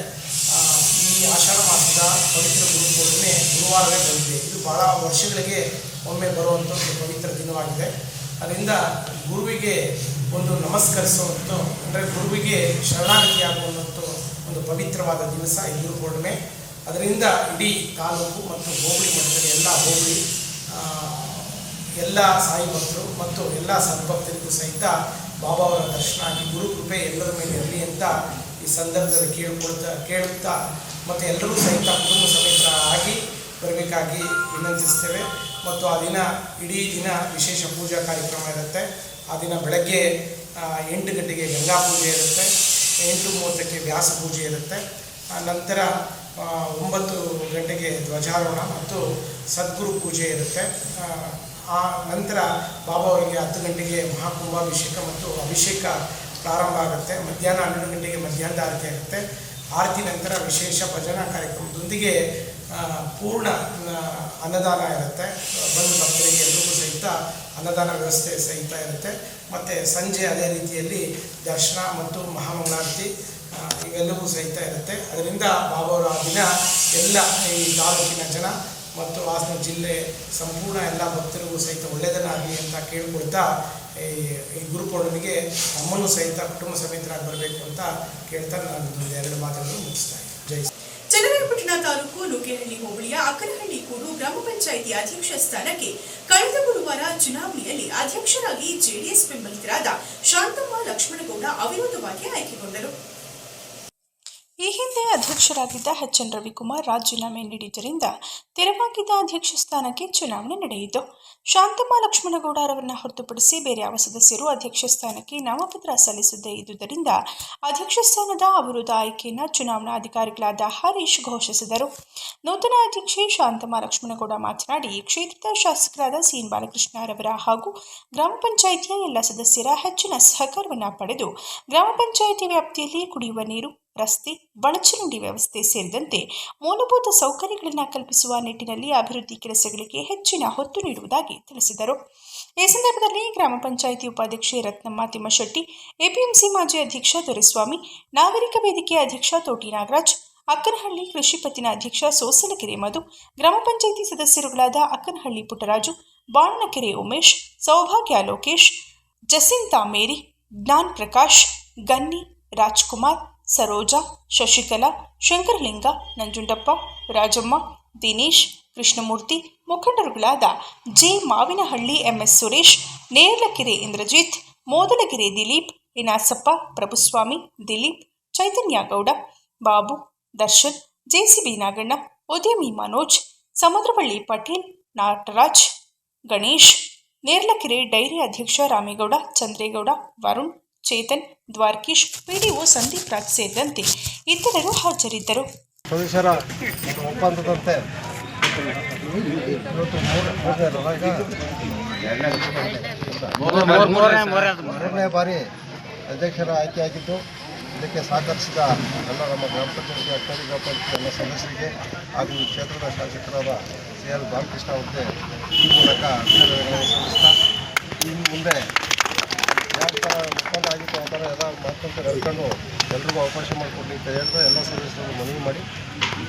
ಈ ಆಷಾಢ ಮಾಸದ ಪವಿತ್ರ ಗುರುಪೂರ್ಣಿಮೆ ಗುರುವಾರವೇ ಬಂದಿದೆ. ಇದು ಬಹಳ ವರ್ಷಗಳಿಗೆ ಒಮ್ಮೆ ಬರುವಂಥ ಒಂದು ಪವಿತ್ರ ದಿನವಾಗಿದೆ. ಅದರಿಂದ ಗುರುವಿಗೆ ಒಂದು ನಮಸ್ಕರಿಸುವಂಥ ಅಂದರೆ ಗುರುವಿಗೆ ಶರಣಾಗತಿಯಾಗುವಂಥ ಒಂದು ಪವಿತ್ರವಾದ ದಿವಸ ಈ ಗುರುಪೂರ್ಣಿಮೆ ಅದರಿಂದ ಇಡೀ ತಾಲೂಕು ಮತ್ತು ಹೋಬಳಿ ಮಟ್ಟದಲ್ಲಿ ಎಲ್ಲ ಹೋಬಳಿ ಎಲ್ಲ ಸಾಯಿ ಭಕ್ತರು ಮತ್ತು ಎಲ್ಲ ಸದ್ಭಕ್ತರಿಗೂ ಸಹಿತ ಬಾಬಾ ಅವರ ದರ್ಶನ ಆಗಿ ಗುರು ಕೃಪೆ ಎಲ್ಲರ ಮೇಲೆ ಇರಲಿ ಅಂತ ಈ ಸಂದರ್ಭದಲ್ಲಿ ಕೇಳಿಕೊಳ್ತಾ ಕೇಳುತ್ತಾ ಮತ್ತು ಎಲ್ಲರೂ ಸಹಿತ ಕುಟುಂಬ ಸಮೇತ ಆಗಿ ಬರಬೇಕಾಗಿ ವಿನಂತಿಸ್ತೇವೆ. ಮತ್ತು ಆ ದಿನ, ಇಡೀ ದಿನ ವಿಶೇಷ ಪೂಜಾ ಕಾರ್ಯಕ್ರಮ ಇರುತ್ತೆ. ಆ ದಿನ ಬೆಳಗ್ಗೆ ಎಂಟು ಗಂಟೆಗೆ ಗಂಗಾ ಪೂಜೆ ಇರುತ್ತೆ. ಎಂಟು ಮೂವತ್ತಕ್ಕೆ ವ್ಯಾಸ ಪೂಜೆ ಇರುತ್ತೆ. ನಂತರ ಒಂಬತ್ತು ಗಂಟೆಗೆ ಧ್ವಜಾರೋಹಣ ಮತ್ತು ಸದ್ಗುರು ಪೂಜೆ ಇರುತ್ತೆ. ಆ ನಂತರ ಬಾಬಾ ಅವರಿಗೆ ಹತ್ತು ಗಂಟೆಗೆ ಮಹಾಕುಂಭಾಭಿಷೇಕ ಮತ್ತು ಅಭಿಷೇಕ ಪ್ರಾರಂಭ ಆಗುತ್ತೆ. ಮಧ್ಯಾಹ್ನ ಹನ್ನೆರಡು ಗಂಟೆಗೆ ಮಧ್ಯಾಹ್ನದ ಆರತಿ ಆಗುತ್ತೆ. ಆರತಿ ನಂತರ ವಿಶೇಷ ಭಜನಾ ಕಾರ್ಯಕ್ರಮದೊಂದಿಗೆ ಪೂರ್ಣ ಅನ್ನದಾನ ಇರುತ್ತೆ. ಬಂದು ಭಕ್ತರಿಗೆ ಎಲ್ಲರಿಗೂ ಸಹಿತ ಅನ್ನದಾನ ವ್ಯವಸ್ಥೆ ಸಹಿತ ಇರುತ್ತೆ. ಮತ್ತು ಸಂಜೆ ಅದೇ ರೀತಿಯಲ್ಲಿ ದರ್ಶನ ಮತ್ತು ಮಹಾಮಂಗಳಾರತಿ ಇವೆಲ್ಲವೂ ಸಹಿತ ಇರುತ್ತೆ. ಅದರಿಂದ ಬಾಬಾರ ದಿನ ಎಲ್ಲ ಈ ತಾಲೂಕಿನ ಜನ ಮತ್ತು ಹಾಸನ ಜಿಲ್ಲೆ ಸಂಪೂರ್ಣ ಎಲ್ಲ ಭಕ್ತರಿಗೂ ಸಹಿತ ಒಳ್ಳೆಯದನ್ನಾಗಲಿ ಅಂತ ಕೇಳ್ಕೊಳ್ತಾ ಈ ಗುರುಪೌರ್ಣಿಮೆಗೆ ನಮ್ಮನ್ನು ಸಹಿತ, ಕುಟುಂಬ ಸಮೇತರಾಗಿ ಬರಬೇಕು ಅಂತ ಕೇಳ್ತಾ ನಾನು ಎರಡು ಮಾತುಗಳನ್ನು ಮುಗಿಸ್ತಾ ಜೈ. ಚನ್ನರಾಯಪಟ್ಟಣ ತಾಲೂಕು ನುಗ್ಗೇಹಳ್ಳಿ ಹೋಬಳಿಯ ಅಕ್ಕನಹಳ್ಳಿ ಕೂಡು ಗ್ರಾಮ ಪಂಚಾಯಿತಿ ಅಧ್ಯಕ್ಷ ಸ್ಥಾನಕ್ಕೆ ಕಳೆದ ಗುರುವಾರ ಚುನಾವಣೆಯಲ್ಲಿ ಅಧ್ಯಕ್ಷರಾಗಿ ಜೆಡಿಎಸ್ ಬೆಂಬಲಿತರಾದ ಶಾಂತಮ್ಮ ಲಕ್ಷ್ಮಣಗೌಡ ಅವಿರೋಧವಾಗಿ ಆಯ್ಕೆಗೊಂಡರು ಈ ಹಿಂದೆ ಅಧ್ಯಕ್ಷರಾಗಿದ್ದ ಎಚ್ ಎನ್ ರವಿಕುಮಾರ್ ರಾಜೀನಾಮೆ ನೀಡಿದ್ದರಿಂದ ತೆರವಾಗಿದ್ದ ಅಧ್ಯಕ್ಷ ಸ್ಥಾನಕ್ಕೆ ಚುನಾವಣೆ ನಡೆಯಿತು. ಶಾಂತಮ್ಮ, ಲಕ್ಷ್ಮಣಗೌಡ ಅವರನ್ನು ಹೊರತುಪಡಿಸಿ ಬೇರೆ ಯಾವ ಸದಸ್ಯರು ಅಧ್ಯಕ್ಷ ಸ್ಥಾನಕ್ಕೆ ನಾಮಪತ್ರ ಸಲ್ಲಿಸದೇ ಇದ್ದುದರಿಂದ ಅಧ್ಯಕ್ಷ ಸ್ಥಾನದ ಅವಿರೋಧ ಆಯ್ಕೆಯನ್ನು ಚುನಾವಣಾ ಅಧಿಕಾರಿಗಳಾದ ಹರೀಶ್ ಘೋಷಿಸಿದರು. ನೂತನ ಅಧ್ಯಕ್ಷೆ ಶಾಂತಮ್ಮ, ಲಕ್ಷ್ಮಣಗೌಡ ಮಾತನಾಡಿ, ಕ್ಷೇತ್ರದ ಶಾಸಕರಾದ ಸಿಎನ್ ಬಾಲಕೃಷ್ಣರವರ ಹಾಗೂ ಗ್ರಾಮ ಪಂಚಾಯಿತಿಯ ಎಲ್ಲ ಸದಸ್ಯರ ಹೆಚ್ಚಿನ ಸಹಕಾರವನ್ನು ಪಡೆದು ಗ್ರಾಮ ಪಂಚಾಯಿತಿ ವ್ಯಾಪ್ತಿಯಲ್ಲಿ ಕುಡಿಯುವ ನೀರು ರಸ್ತೆ ಒಳಚರಂಡಿ ವ್ಯವಸ್ಥೆ ಸೇರಿದಂತೆ ಮೂಲಭೂತ ಸೌಕರ್ಯಗಳನ್ನು ಕಲ್ಪಿಸುವ ನಿಟ್ಟಿನಲ್ಲಿ ಅಭಿವೃದ್ಧಿ ಕೆಲಸಗಳಿಗೆ ಹೆಚ್ಚಿನ ಹೊತ್ತು ನೀಡುವುದಾಗಿ ತಿಳಿಸಿದರು. ಈ ಸಂದರ್ಭದಲ್ಲಿ ಗ್ರಾಮ ಪಂಚಾಯಿತಿ ಉಪಾಧ್ಯಕ್ಷೆ ರತ್ನಮ್ಮ ತಿಮ್ಮಶೆಟ್ಟಿ, ಎಪಿಎಂಸಿ ಮಾಜಿ ಅಧ್ಯಕ್ಷ ದೊರೆಸ್ವಾಮಿ, ನಾಗರಿಕ ವೇದಿಕೆ ಅಧ್ಯಕ್ಷ ತೋಟಿ ನಾಗರಾಜ್, ಅಕ್ಕನಹಳ್ಳಿ ಕೃಷಿ ಪತ್ತಿನ ಅಧ್ಯಕ್ಷ ಸೋಸಲಕೆರೆ ಮಧು, ಗ್ರಾಮ panchayat ಸದಸ್ಯರುಗಳಾದ ಅಕ್ಕನಹಳ್ಳಿ Puttaraju, Bananakere Umesh, Saubhagya Lokesh, Jacinta Mary, Gnan Prakash, Ganni Rajkumar Saroja, Shashikala, Shankaralinga, Nanjundappa, Rajamma, Dinesh, Krishnamurthy, ಮುಖಂಡರುಗಳಾದ J. Mavinahalli MS Suresh, Neralakere, Indrajit, Modalagere, Dileep Vinasappa Prabhuswamy, Dileep, Chaitanya Gowda, Babu, Darshan, JCB Naganna, ಉದ್ಯಮಿ ಮನೋಜ್, ಸಮುದ್ರವಳ್ಳಿ ಪಟೇಲ್, ನಾಟರಾಜ್, ಗಣೇಶ್, ನೇರ್ಲಕೆರೆ ಡೈರಿ ಅಧ್ಯಕ್ಷ ರಾಮೇಗೌಡ, ಚಂದ್ರೇಗೌಡ, ವರುಣ್ ಚೇತನ್, ದ್ವಾರಕೀಶ್, ಪಿಡಿಒ ಸಂದೀಪ್ ರಾಜ್ ಸೇರಿದಂತೆ ಇತರರು ಹಾಜರಿದ್ದರು. ಅಧ್ಯಕ್ಷರ ಒಪ್ಪಂದದಂತೆ ಆಗಿದ್ದು ಇದಕ್ಕೆ ಸಹಕರಿಸಿದ ಎಲ್ಲ ನಮ್ಮ ಗ್ರಾಮ ಪಂಚಾಯತಿ ಅಟ್ಟಾರಿ ಗ್ರಾಮ ಪಂಚಾಯತಿ ಎಲ್ಲ ಸದಸ್ಯರಿಗೆ ಹಾಗೂ ಈ ಕ್ಷೇತ್ರದ ಶಾಸಕರಾದ ಸಿ ಎಲ್ ಬಾಲಕೃಷ್ಣ ಅವರಿಗೆ ಈ ಮೂಲಕ ಅಭಿನಂದನೆಗಳನ್ನು ಸಲ್ಲಿಸ್ತಾ, ಇನ್ನು ಮುಂದೆ ಎಲ್ಲ ಮಾತಂತ ನಡ್ಕೊಂಡು ಎಲ್ರಿಗೂ ಅವಕಾಶ ಮಾಡಿಕೊಡ್ಲಿ ಅಂತ ಹೇಳಿದ್ರೆ ಎಲ್ಲ ಸದಸ್ಯರಿಗೂ ಮನವಿ ಮಾಡಿ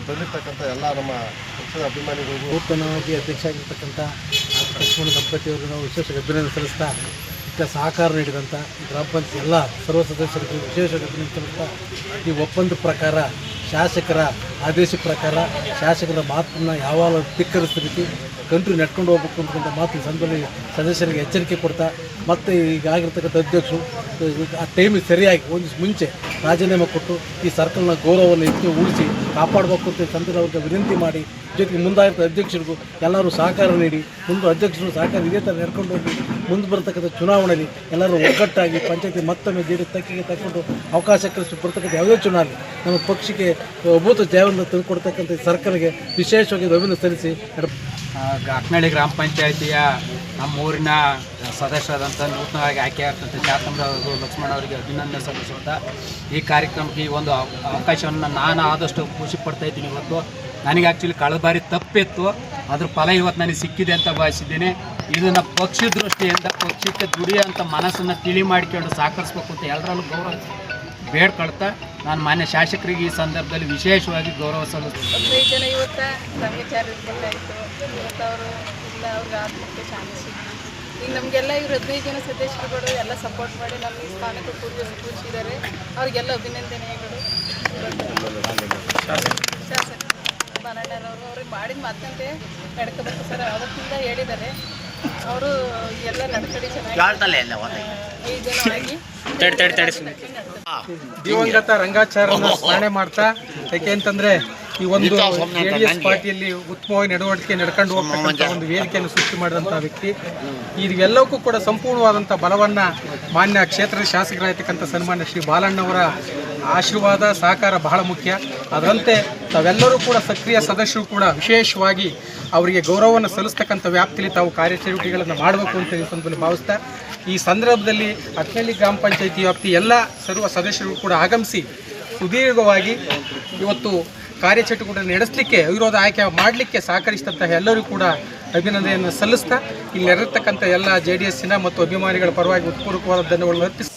ಬಂದಿರ್ತಕ್ಕಂಥ ಎಲ್ಲ ನಮ್ಮ ಪಕ್ಷದ ಅಭಿಮಾನಿಗಳಿಗೂ ನೂತನವಾಗಿ ಅಧ್ಯಕ್ಷ ಆಗಿರ್ತಕ್ಕಂಥ ಲಕ್ಷ್ಮಣ ದಂಪತಿಯವರು ನಾವು ವಿಶೇಷ ಅಭಿನಂದನೆ ಸಲ್ಲಿಸ್ತಾ, ಇದಕ್ಕೆ ಸಹಕಾರ ನೀಡಿದಂಥ ಗ್ರಾಮ ಪಂಚಾಯತ್ ಎಲ್ಲ ಸರ್ವ ಸದಸ್ಯರಿಗೆ ವಿಶೇಷ ಅಭಿನಂದನೆ ಸಲ್ಲಿಸ್ತಾ, ಈ ಒಪ್ಪಂದ ಪ್ರಕಾರ ಶಾಸಕರ ಆದೇಶ ಪ್ರಕಾರ ಶಾಸಕರ ಮಾತನ್ನು ಯಾವಾಗ ಧಿಕ್ಕರಿಸಿದ ರೀತಿ ಕಂಟ್ರಿ ನಡ್ಕೊಂಡು ಹೋಗ್ಬೇಕು ಅಂತಕ್ಕಂಥ ಮಾತು ಸಂದರ್ಭದಲ್ಲಿ ಸದಸ್ಯರಿಗೆ ಎಚ್ಚರಿಕೆ ಕೊಡ್ತಾ, ಮತ್ತು ಈಗ ಆಗಿರ್ತಕ್ಕಂಥ ಅಧ್ಯಕ್ಷರು, ಆ ಟೈಮಿಗೆ ಸರಿಯಾಗಿ ಒಂದು ಮುಂಚೆ ರಾಜೀನಾಮೆ ಕೊಟ್ಟು ಈ ಸರ್ಕಲ್ನ ಗೌರವವನ್ನು ಹೆಚ್ಚು ಉಳಿಸಿ ಕಾಪಾಡಬೇಕು ಅಂತ ಸಂದರ್ಭ ಅವ್ರಿಗೆ ವಿನಂತಿ ಮಾಡಿ ಜೊತೆಗೆ ಮುಂದಾಗಿರ್ತ ಅಧ್ಯಕ್ಷರಿಗೂ ಎಲ್ಲರೂ ಸಹಕಾರ ನೀಡಿ, ಮುಂದೆ ಅಧ್ಯಕ್ಷರು ಸಹಕಾರ ಇದೇ ಥರ ನಡ್ಕೊಂಡು ಹೋಗಿ ಮುಂದೆ ಬರ್ತಕ್ಕಂಥ ಚುನಾವಣೆಯಲ್ಲಿ ಎಲ್ಲರೂ ಒಗ್ಗಟ್ಟಾಗಿ ಪಂಚಾಯತಿ ಮತ್ತೊಮ್ಮೆ ಜೆ ಡಿ ತಕ್ಕಿಗೆ ತಕ್ಕೊಂಡು ಅವಕಾಶ ಕಲಿಸಿ ಬರ್ತಕ್ಕಂಥ ಯಾವುದೇ ಚುನಾವಣೆ, ನಮ್ಮ ಪಕ್ಷಕ್ಕೆ ಅಭೂತ ಜಯವನ್ನು ತಂದುಕೊಡ್ತಕ್ಕಂಥ ಸರ್ಕಾರಕ್ಕೆ ವಿಶೇಷವಾಗಿ ಅಭಿನಂದನೆ ಸಲ್ಲಿಸಿ. ಅಕ್ನಹಳ್ಳಿ ಗ್ರಾಮ ಪಂಚಾಯಿತಿಯ ನಮ್ಮ ಊರಿನ ಸದಸ್ಯರಾದಂಥ ನೂತನವಾಗಿ ಆಯ್ಕೆಯಾಗ್ತಂಥ ಶಾತಂಬ್ರವರು ಲಕ್ಷ್ಮಣ ಅವರಿಗೆ ಅಭಿನಂದನೆ ಸಲ್ಲಿಸುತ್ತಾ ಈ ಕಾರ್ಯಕ್ರಮಕ್ಕೆ ಈ ಒಂದು ಅವ- ಅವಕಾಶವನ್ನು ನಾನು ಆದಷ್ಟು ಖುಷಿ ಪಡ್ತಾ ಇದ್ದೀನಿ ಇವತ್ತು. ನನಗೆ ಆ್ಯಕ್ಚುಲಿ ಕಳೆದ ಬಾರಿ ತಪ್ಪಿತ್ತು ಅದ್ರ ಫಲ ಇವತ್ತು ನನಗೆ ಸಿಕ್ಕಿದೆ ಅಂತ ಭಾವಿಸಿದ್ದೀನಿ. ಇದನ್ನು ಪಕ್ಷಿ ದೃಷ್ಟಿಯಿಂದ ಪಕ್ಷಕ್ಕೆ ದುಡಿಯೋಂಥ ಮನಸ್ಸನ್ನು ತಿಳಿ ಮಾಡಿಕೊಂಡು ಸಹಕರಿಸ್ಬೇಕು ಅಂತ ಎಲ್ಲರಲ್ಲೂ ಗೌರವ ಬೇಡ್ಕೊಳ್ತಾ ನಾನು ಮಾನ್ಯ ಶಾಸಕರಿಗೆ ಈ ಸಂದರ್ಭದಲ್ಲಿ ವಿಶೇಷವಾಗಿ ಗೌರವ ಸಲ್ಲಿಸ್ತೀನಿ. ಜನ ಇವತ್ತು ಬೇಕಾಯಿತು ಇವತ್ತು ಅವರು ಇಲ್ಲ ಅವ್ರಿಗೆ ಆತ್ಮಕ್ಕೆ ಶಾಂತಿ ಸಿಗಲಿ. ಈಗ ನಮಗೆಲ್ಲ ಇವರು ಹದಿನೈದು ಜನ ಸದಸ್ಯರುಗಳು ಎಲ್ಲ ಸಪೋರ್ಟ್ ಮಾಡಿ ನಮ್ಮ ಈ ಸ್ಥಾನಕ್ಕೆ ಕೂರಿಸಿ ಕೂರಿಸಿದ್ದಾರೆ. ಅವ್ರಿಗೆಲ್ಲ ಅಭಿನಂದನೆಗಳು. ಶಾಸಕ ಬಾಲಣ್ಣನವರು ಅವ್ರಿಗೆ ಮಾಡಿದ ಮಾತಂತೆ ನಡ್ಕೋಬೇಕು ಸರ್. ಅವತ್ತಿಂದ ಹೇಳಿದ್ದಾರೆ. ಅವರು ಎಲ್ಲ ನಡ್ಕಡಿ ಚೆನ್ನಾಗಿ ದಿವಂಗತ ರಂಗಾಚಾರ್ಯನ ಸ್ಮರಣೆ ಮಾಡ್ತಾ ಯಾಕೆಂತಂದ್ರೆ ಈ ಒಂದು ಜೆ ಡಿ ಎಸ್ ಪಾರ್ಟಿಯಲ್ಲಿ ಉತ್ತಮವಾಗಿ ನಡವಳಿಕೆ ನಡ್ಕೊಂಡು ಹೋಗ್ತಕ್ಕಂಥ ಒಂದು ವೇದಿಕೆಯನ್ನು ಸೃಷ್ಟಿ ಮಾಡಿದಂಥ ವ್ಯಕ್ತಿ. ಇದೆಲ್ಲಕ್ಕೂ ಕೂಡ ಸಂಪೂರ್ಣವಾದಂಥ ಬಲವನ್ನು ಮಾನ್ಯ ಕ್ಷೇತ್ರದ ಶಾಸಕರಾಗಿರ್ತಕ್ಕಂಥ ಸನ್ಮಾನ್ಯ ಶ್ರೀ ಬಾಲಣ್ಣವರ ಆಶೀರ್ವಾದ ಸಹಕಾರ ಬಹಳ ಮುಖ್ಯ. ಅದರಂತೆ ತಾವೆಲ್ಲರೂ ಕೂಡ ಸಕ್ರಿಯ ಸದಸ್ಯರು ಕೂಡ ವಿಶೇಷವಾಗಿ ಅವರಿಗೆ ಗೌರವವನ್ನು ಸಲ್ಲಿಸ್ತಕ್ಕಂಥ ವ್ಯಾಪ್ತಿಯಲ್ಲಿ ತಾವು ಕಾರ್ಯಚಟುವಟಿಕೆಗಳನ್ನು ಮಾಡಬೇಕು ಅಂತ ಈ ಸಂದರ್ಭದಲ್ಲಿ ಭಾವಿಸ್ತಾ ಈ ಸಂದರ್ಭದಲ್ಲಿ ಅಟ್ನಳ್ಳಿ ಗ್ರಾಮ ಪಂಚಾಯಿತಿ ವ್ಯಾಪ್ತಿ ಎಲ್ಲ ಸರ್ವ ಸದಸ್ಯರು ಕೂಡ ಆಗಮಿಸಿ ಸುದೀರ್ಘವಾಗಿ ಇವತ್ತು ಕಾರ್ಯಚಟುವಟಿಕೆ ನಡೆಸಲಿಕ್ಕೆ, ವಿರೋಧ ಆಯ್ಕೆ ಮಾಡಲಿಕ್ಕೆ ಸಹಕರಿಸಿದಂತಹ ಎಲ್ಲರೂ ಕೂಡ ಅಭಿನಂದನೆಯನ್ನು ಸಲ್ಲಿಸ್ತಾ ಇಲ್ಲಿರತಕ್ಕಂಥ ಎಲ್ಲ ಜೆ ಡಿ ಎಸ್ಸಿನ ಮತ್ತು ಅಭಿಮಾನಿಗಳ ಪರವಾಗಿ ಉತ್ಪೂರ್ವಕವಾದ ಧನ್ಯವಾದಗಳನ್ನು ಅರ್ಪಿಸಿ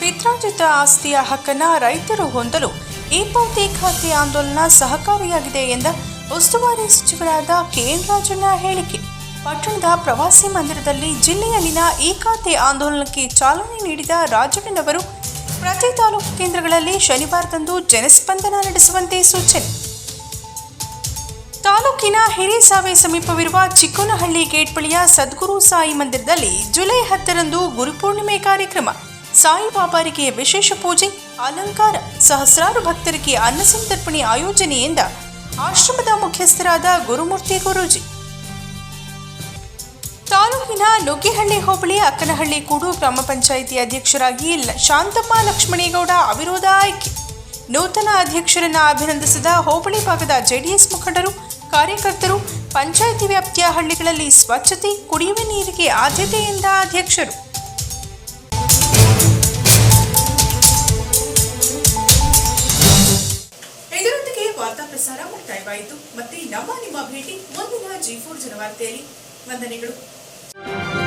ಪಿತ್ರಾರ್ಜಿತ ಆಸ್ತಿಯ ಹಕ್ಕನ್ನ ರೈತರು ಹೊಂದಲು ಈ ಪಾವತಿ ಖಾತೆ ಆಂದೋಲನ ಸಹಕಾರಿಯಾಗಿದೆ ಎಂದ ಉಸ್ತುವಾರಿ ಸಚಿವರಾದ ಕೆಎನ್ ರಾಜಣ್ಣ ಹೇಳಿಕೆ. ಪಟ್ಟಣದ ಪ್ರವಾಸಿ ಮಂದಿರದಲ್ಲಿ ಜಿಲ್ಲೆಯಲ್ಲಿನ ಏಕಾತೆ ಆಂದೋಲನಕ್ಕೆ ಚಾಲನೆ ನೀಡಿದ ರಾಜಣ್ಣನವರು, ಪ್ರತಿ ತಾಲೂಕು ಕೇಂದ್ರಗಳಲ್ಲಿ ಶನಿವಾರದಂದು ಜನಸ್ಪಂದನ ನಡೆಸುವಂತೆ ಸೂಚನೆ. ತಾಲೂಕಿನ ಹಿರೇಸಾವೆ ಸಮೀಪವಿರುವ ಚಿಕ್ಕನಹಳ್ಳಿ ಗೇಟ್ ಬಳಿಯ ಸದ್ಗುರು ಸಾಯಿ ಮಂದಿರದಲ್ಲಿ ಜುಲೈ ಹತ್ತರಂದು ಗುರುಪೂರ್ಣಿಮೆ ಕಾರ್ಯಕ್ರಮ. ಸಾಯಿಬಾಬಾರಿಗೆ ವಿಶೇಷ ಪೂಜೆ, ಅಲಂಕಾರ, ಸಹಸ್ರಾರು ಭಕ್ತರಿಗೆ ಅನ್ನಸಂತರ್ಪಣೆ ಆಯೋಜನೆಯಿಂದ ಆಶ್ರಮದ ಮುಖ್ಯಸ್ಥರಾದ ಗುರುಮೂರ್ತಿ ಗುರೂಜಿ ತಾಲೂಕಿನ ನುಗ್ಗಿಹಳ್ಳಿ ಹೋಬಳಿ ಅಕ್ಕನಹಳ್ಳಿ ಕೂಡು ಗ್ರಾಮ ಪಂಚಾಯಿತಿ ಅಧ್ಯಕ್ಷರಾಗಿ ಶಾಂತಮ್ಮ ಲಕ್ಷ್ಮಣೇಗೌಡ ಅವಿರೋಧ ಆಯ್ಕೆ. ನೂತನ ಅಧ್ಯಕ್ಷರನ್ನ ಅಭಿನಂದಿಸಿದ ಹೋಬಳಿ ಭಾಗದ ಜೆಡಿಎಸ್ ಮುಖಂಡರು, ಕಾರ್ಯಕರ್ತರು, ಪಂಚಾಯಿತಿ ವ್ಯಾಪ್ತಿಯ ಹಳ್ಳಿಗಳಲ್ಲಿ ಸ್ವಚ್ಛತೆ, ಕುಡಿಯುವ ನೀರಿಗೆ ಆದ್ಯತೆಯಿಂದ ಅಧ್ಯಕ್ಷರು. ಇದರೊಂದಿಗೆ ವಾರ್ತಾ ಪ್ರಸಾರ ಮುಕ್ತಾಯವಾಯಿತು. ಮತ್ತೆ ನಮ್ಮ ನಿಮ್ಮ ಭೇಟಿ ಮುಂದಿನ ಜಿ ಫೋರ್ ಜನವಾರ್ತೆಯಲ್ಲಿ. ವಂದನೆಗಳು. Thank you.